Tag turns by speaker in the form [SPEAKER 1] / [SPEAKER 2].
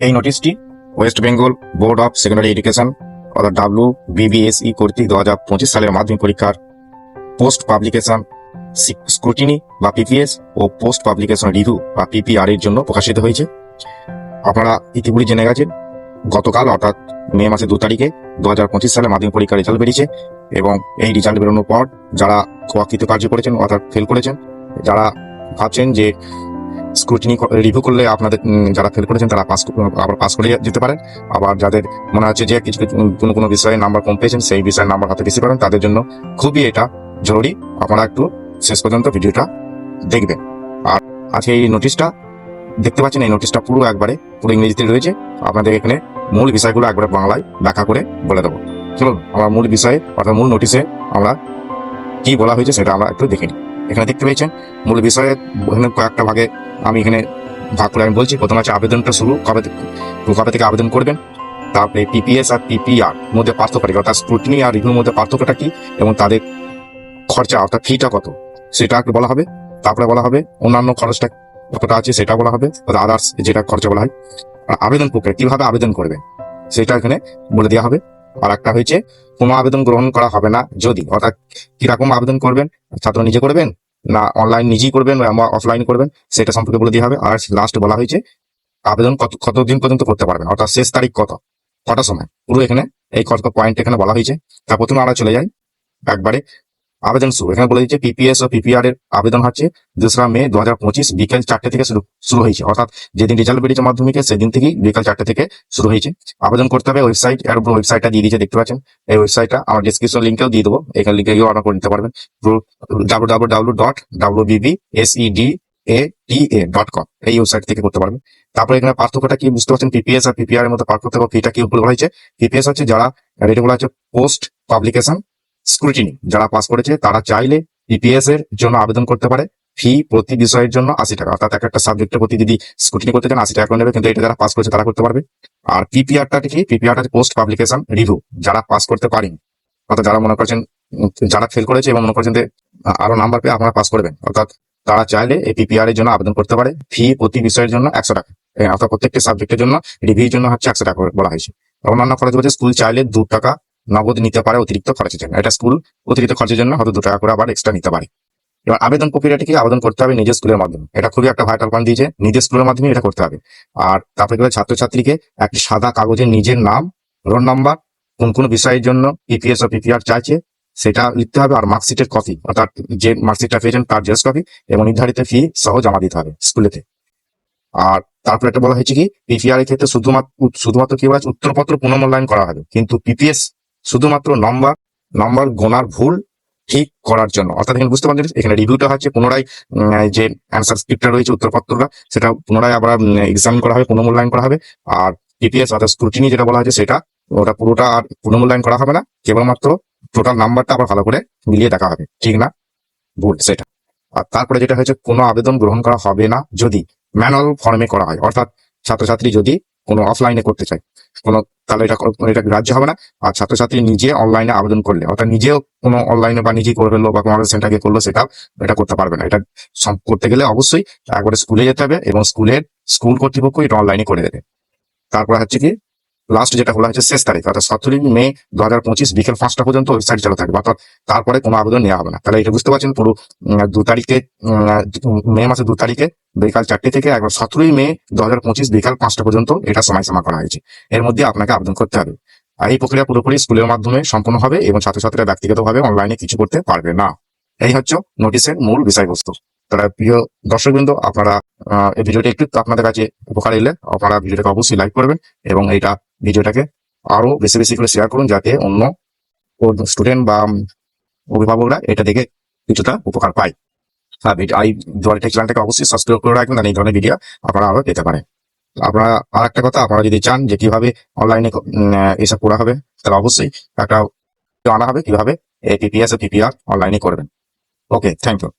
[SPEAKER 1] এই নোটিশটি West Bengal board of secondary education অর্থাৎ W BBSE কর্তৃক দু হাজার পঁচিশ সালের মাধ্যমিক পরীক্ষার পোস্ট পাবলিকেশন স্ক্রুটিনি বা পিপিএস ও পোস্ট পাবলিকেশন রিভিউ বা পিপিআর এর জন্য প্রকাশিত হয়েছে। আপনারা ইতিপূর্বে জেনে গেছেন, গতকাল অর্থাৎ মে মাসের দু তারিখে দু হাজার পঁচিশ সালে মাধ্যমিক পরীক্ষার রেজাল্ট বেরিয়েছে এবং এই রেজাল্ট বেরোনোর পর যারা অকৃত কার্য করেছেন অর্থাৎ ফেল করেছেন, যারা ভাবছেন যে স্ক্রুটিনি রিভিউ করলে আপনাদের যারা ফেল করেছেন তারা পাস আবার পাস করে যেতে পারেন। আবার যাদের মনে হচ্ছে যে কিছু কোনো কোনো বিষয়ে নাম্বার কম পেয়েছেন, সেই বিষয়ে নাম্বার হাতে বেশি পারেন তাদের জন্য খুবই এটা জরুরি। আপনারা একটু শেষ পর্যন্ত ভিডিওটা দেখবেন। আর আজকে এই নোটিশটা দেখতে পাচ্ছেন এই নোটিশটা পুরো একবারে, পুরো ইংরেজিতে রয়েছে। আপনাদের এখানে মূল বিষয়গুলো একবারে বাংলায় ব্যাখ্যা করে বলে দেবো। চলুন, আমরা মূল বিষয়ে, অর্থাৎ মূল নোটিশে আমরা কি বলা হয়েছে সেটা আমরা একটু দেখে নিই। এখানে দেখতে পেয়েছেন, মূল বিষয়ে এখানে কয়েকটা ভাগে আমি এখানে ভাগ করে আমি বলছি। প্রথম আছে আবেদনটা শুরু, কবে কবে থেকে আবেদন করবেন? তারপরে পিপিএস আর পিপিআর মধ্যে পার্থক্যটা কি? অর্থাৎ স্ক্রুটিনি আর রিভিউর মধ্যে পার্থক্যটা কি? এবং তাদের খরচা, অর্থাৎ ফিটা কত? সেটা বলা হবে। তারপরে বলা হবে অন্যান্য খরচটা কতটা আছে সেটা বলা হবে আদার্স যেটা খরচা বলা হয়। আর আবেদন প্রক্রিয়া, কীভাবে আবেদন করবে সেটা এখানে বলে দেওয়া হবে। আর একটা হয়েছে, কোনো আবেদন গ্রহণ করা হবে না যদি, অর্থাৎ কীরকম আবেদন করবেন? ছাত্র নিজে করবেন? না অনলাইন নিজেই করবেন বা অফলাইন করবেন, সেটা সম্পর্কে বলে দিয়ে হবে। আর লাস্ট বলা হয়েছে, আবেদন কত, কতদিন পর্যন্ত করতে পারবেন, অর্থাৎ শেষ তারিখ কত? কটার সময়? পুরো এখানে, এই কত পয়েন্ট এখানে বলা হয়েছে। তা প্রথমে আমরা চলে যাই। একবারে আবেদন শুরু। এখানে বলে দিচ্ছে পিপিএস ও পিপিআর এর আবেদন হচ্ছে। দোসরা মে দু হাজার পঁচিশ বিকেল চারটে থেকে শুরু হয়েছে। অর্থাৎ যেদিন রেজাল্ট বেরিয়েছে মাধ্যমিকে, সেদিন থেকেই বিকেল চারটে থেকে শুরু হয়েছে। আবেদন করতে হবে ওয়েবসাইট এর উপর ওয়েবসাইটটা দিয়ে দিয়েছে, দেখতে পাচ্ছেন? এই ওয়েবসাইটটা আমার ডিসক্রিপশন লিঙ্কেও দিয়ে দেবো। এখানে লিঙ্কে গিয়ে অর্ডার করে নিতে পারবেন। W W W dot W BB S E D A T A dot com এই ওয়েবসাইট থেকে করতে পারবেন। তারপরে এখানে পার্থক্যটা কি বুঝতে পারছেন? পিপিএস আর পিপিআর এর মধ্যে পার্থক্য ফিটা কি বলা হয়েছে? পিপিএস হচ্ছে যারা এটা বলা হচ্ছে পোস্ট পাবলিকেশন স্ক্রুটিনি যারা পাস করেছে, তারা চাইলে পিপিএস এর জন্য আবেদন করতে পারে। ফি প্রতি বিষয়ের জন্য আশি টাকা। অর্থাৎ এক একটা সাবজেক্টের প্রতি যদি স্ক্রুটিনি করতে চান, আশি টাকা করে নেবে। কিন্তু এটা যারা পাস করেছে, তারা করতে পারবে। আর পিপিআরটা কি পিপিআরটা পোস্ট পাবলিকেশন রিভিউ যারা পাস করতে পারেন, অর্থাৎ যারা মনে করছেন, যারা ফেল করেছে এবং মনে করছেন যে, আরও নাম্বার পেয়ে আপনারা পাস করবেন, অর্থাৎ তারা চাইলে এই পিপিআর এর জন্য আবেদন করতে পারে। ফি প্রতি বিষয়ের জন্য একশো টাকা। অর্থাৎ প্রত্যেকটি সাবজেক্টের জন্য রিভিউর জন্য হচ্ছে একশো টাকা বলা হয়েছে। অন্যান্য খরচ বলছে স্কুল চাইলে দু টাকা নগদ নিতে পারে অতিরিক্ত খরচের জন্য। এটা স্কুল অতিরিক্ত খরচের জন্য হয়তো দু টাকা করে আবার এক্সট্রা নিতে পারে। এবার আবেদন প্রক্রিয়াটি কি আবেদন করতে হবে নিজের স্কুলের মাধ্যমে। এটা খুবই একটা ভাইটাল পয়েন্ট দিয়েছে। নিজের স্কুলের মাধ্যমে এটা করতে হবে। আর তারপরে কি ছাত্রছাত্রীকে একটি সাদা কাগজে নিজের নাম রোল নাম্বার কোন কোন বিষয়ের জন্য ইপিএস ও পিপিআর চাইছে সেটা লিখতে হবে আর মার্কশিটের কপি অর্থাৎ যে মার্কশিটটা পেয়েছেন তার জেরক্স কপি এবং নির্ধারিত ফি সহ জমা দিতে হবে স্কুলেতে আর তারপরে একটা বলা হয়েছে কি পিপিআর এর ক্ষেত্রে শুধুমাত্র শুধুমাত্র কি বলা হচ্ছে, উত্তরপত্র পুনর্মূল্যায়ন করা হবে। কিন্তু পিপিএস শুধুমাত্র নম্বর নম্বর গোনার ভুল ঠিক করার জন্য। অর্থাৎ এখানে বুঝতে পারছেন এখানে রিভিউটা হচ্ছে, পুনরায় যে অ্যান্সার স্ক্রিপ্টটা রয়েছে, উত্তরপত্রটা, সেটা পুনরায় আবার এক্সাম করা হবে, পুনর্মূল্যায়ন করা হবে। আর পিপিএস অর্থাৎ স্ক্রুটিনি যেটা বলা হয়েছে, সেটা, ওটা পুরোটা আর পুনর্মূল্যায়ন করা হবে না। কেবলমাত্র টোটাল নাম্বারটা আবার ভালো করে মিলিয়ে দেখা হবে, ঠিক না? ভুল, সেটা। আর তারপরে যেটা হয়েছে, কোনো আবেদন গ্রহণ করা হবে না যদি ম্যানুয়াল ফর্মে করা হয়। অর্থাৎ ছাত্রছাত্রী যদি কোনো অফলাইনে করতে চাই কোনো তাহলে এটা এটা গ্রাহ্য হবে না। আর ছাত্রছাত্রী নিজে অনলাইনে আবেদন করলে, অর্থাৎ নিজেও কোনো অনলাইনে বা নিজেই করে ফেলল বা কোনো সেন্টারকে করল সেটা এটা করতে পারবে না। এটা সব করতে গেলে অবশ্যই একবারে স্কুলে যেতে হবে এবং স্কুলের স্কুল কর্তৃপক্ষ এটা অনলাইনে করে দেবে। তারপরে হচ্ছে কি লাস্ট যেটা বলা হচ্ছে শেষ তারিখ, অর্থাৎ সতেরোই মে দু হাজার পঁচিশ বিকেল পাঁচটা পর্যন্ত ওয়েবসাইট চালু থাকবে। অর্থাৎ তারপরে কোনো আবেদন নেওয়া হবে না। তাহলে এটা বুঝতে পারছেন পুরো দু তারিখে মে মাসের দু তারিখে, বিকাল চারটে থেকে একবার সতেরোই মে দু হাজার পঁচিশ বিকাল পাঁচটা পর্যন্ত এটা সময় সীমা করা হয়েছে। এর মধ্যে আপনাকে আবেদন করতে হবে। আর এই প্রক্রিয়া পুরোপুরি স্কুলের মাধ্যমে সম্পূর্ণ হবে এবং ছাত্রছাত্রীরা ব্যক্তিগতভাবে অনলাইনে কিছু করতে পারবে না। এই হচ্ছে নোটিশের মূল বিষয়বস্তু। তারা প্রিয় দর্শকবৃন্দ, আপনারা এই ভিডিওটি একটু আপনাদের কাছে উপকার এলে আপনারা ভিডিওটাকে অবশ্যই লাইক করবেন এবং এইটা ভিডিওটাকে আরও বেশি বেশি করে শেয়ার করুন যাতে অন্য স্টুডেন্ট বা অভিভাবকরা এটা দেখে কিছুটা উপকার পায়। হ্যাঁ ভিডিও এই দুয়ারি টেক চ্যানেলটাকে অবশ্যই সাবস্ক্রাইব করে রাখবেন আর এই ধরনের ভিডিও আপনারা আরও পেতে পারেন। আপনারা আর একটা কথা, আপনারা যদি চান যে কীভাবে অনলাইনে এসব করা হবে, তাহলে অবশ্যই একটা আনা হবে কীভাবে পিপিএস পিপিআর অনলাইনে করবেন। Okay thank you